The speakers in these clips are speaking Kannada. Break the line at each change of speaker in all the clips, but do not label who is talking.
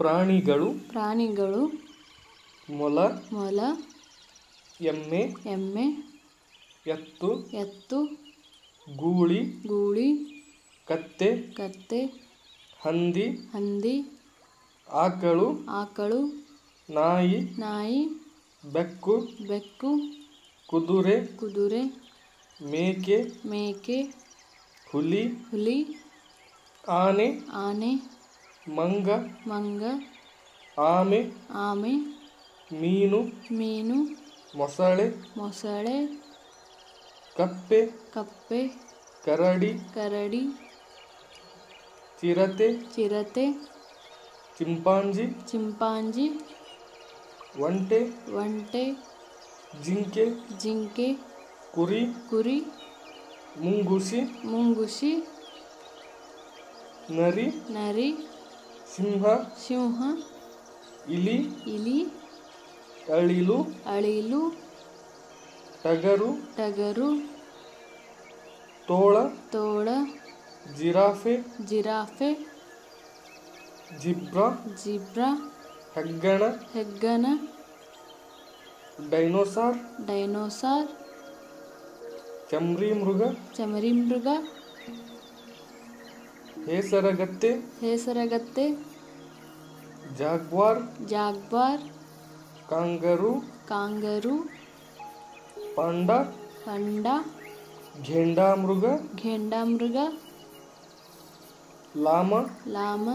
ಪ್ರಾಣಿಗಳು
ಪ್ರಾಣಿಗಳು
ಮೊಲ
ಮೊಲ
ಎಮ್ಮೆ
ಎಮ್ಮೆ
ಎತ್ತು
ಎತ್ತು
ಗೂಳಿ
ಗೂಳಿ
ಕತ್ತೆ
ಕತ್ತೆ
ಹಂದಿ
ಹಂದಿ
ಆಕಳು
ಆಕಳು
ನಾಯಿ
ನಾಯಿ
ಬೆಕ್ಕು
ಬೆಕ್ಕು
ಕುದುರೆ
ಕುದುರೆ
ಮೇಕೆ
ಮೇಕೆ
ಹುಲಿ
ಹುಲಿ
ಆನೆ
ಆನೆ
ಮಂಗ
ಮಂಗ
ಆಮೆ
ಆಮೆ
ಮೀನು
ಮೀನು
ಮೊಸಳೆ
ಮೊಸಳೆ
ಕಪ್ಪೆ
ಕಪ್ಪೆ
ಕರಡಿ
ಕರಡಿ
ಚಿರತೆ
ಚಿರತೆ
ಚಿಂಪಾಂಜಿ
ಚಿಂಪಾಂಜಿ
ಒಂಟೆ
ಒಂಟೆ
ಜಿಂಕೆ
ಜಿಂಕೆ
ಕುರಿ
ಕುರಿ
ಮುಂಗುಸಿ
ಮುಂಗುಸಿ
ನರಿ
ನರಿ
ಸಿಂಹ
ಸಿಂಹ
ಇಲಿ
ಇಲಿ
ಅಳಿಲು
ಅಳಿಲು
ಟಗರು
ಟಗರು
ತೋಳ
ತೋಳ
ಜಿರಾಫೆ
ಜಿರಾಫೆ
ಜಿಬ್ರಾ
ಜಿಬ್ರಾ
ಹೆಗ್ಗಣ
ಹೆಗ್ಗಣ
ಡೈನೋಸಾರ್
ಡೈನೋಸಾರ್
ಚಮರಿ ಮೃಗ
ಚಮರಿ ಮೃಗ
ಹೇಸರಗತ್ತೆ.
ಹೇಸರಗತ್ತೆ.
Jaguar.
Jaguar.
Kangaroo.
Kangaroo.
Panda.
Panda.
ಘೇಂಡಾಮೃಗ.
ಮೃಗ
ಲಾಮ.
ಲಾಮ.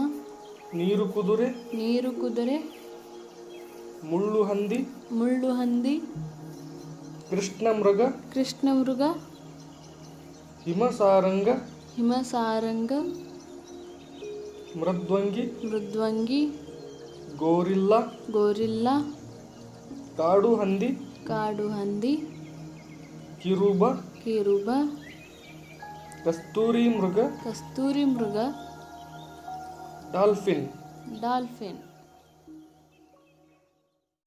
ನೀರು ಕುದುರೆ.
ನೀರು ಕುದುರೆ.
ಮುಳ್ಳು ಹಂದಿ.
ಮುಳ್ಳು ಹಂದಿ.
ಕೃಷ್ಣ ಮೃಗ
ಕೃಷ್ಣ ಮೃಗ
ಹಿಮಸಾರಂಗ.
ಹಿಮಸಾರಂಗ.
ಮೃದ್ವಂಗಿ
ಮೃದ್ವಂಗಿ
ಗೋರಿಲ್ಲ
ಗೋರಿಲ್ಲ
ಕಾಡು ಹಂದಿ
ಕಾಡು ಹಂದಿ
ಕಿರುಬ
ಕಿರುಬ
ಕಸ್ತೂರಿ ಮೃಗ
ಕಸ್ತೂರಿ ಮೃಗ
ಡಾಲ್ಫಿನ್.
ಡಾಲ್ಫಿನ್.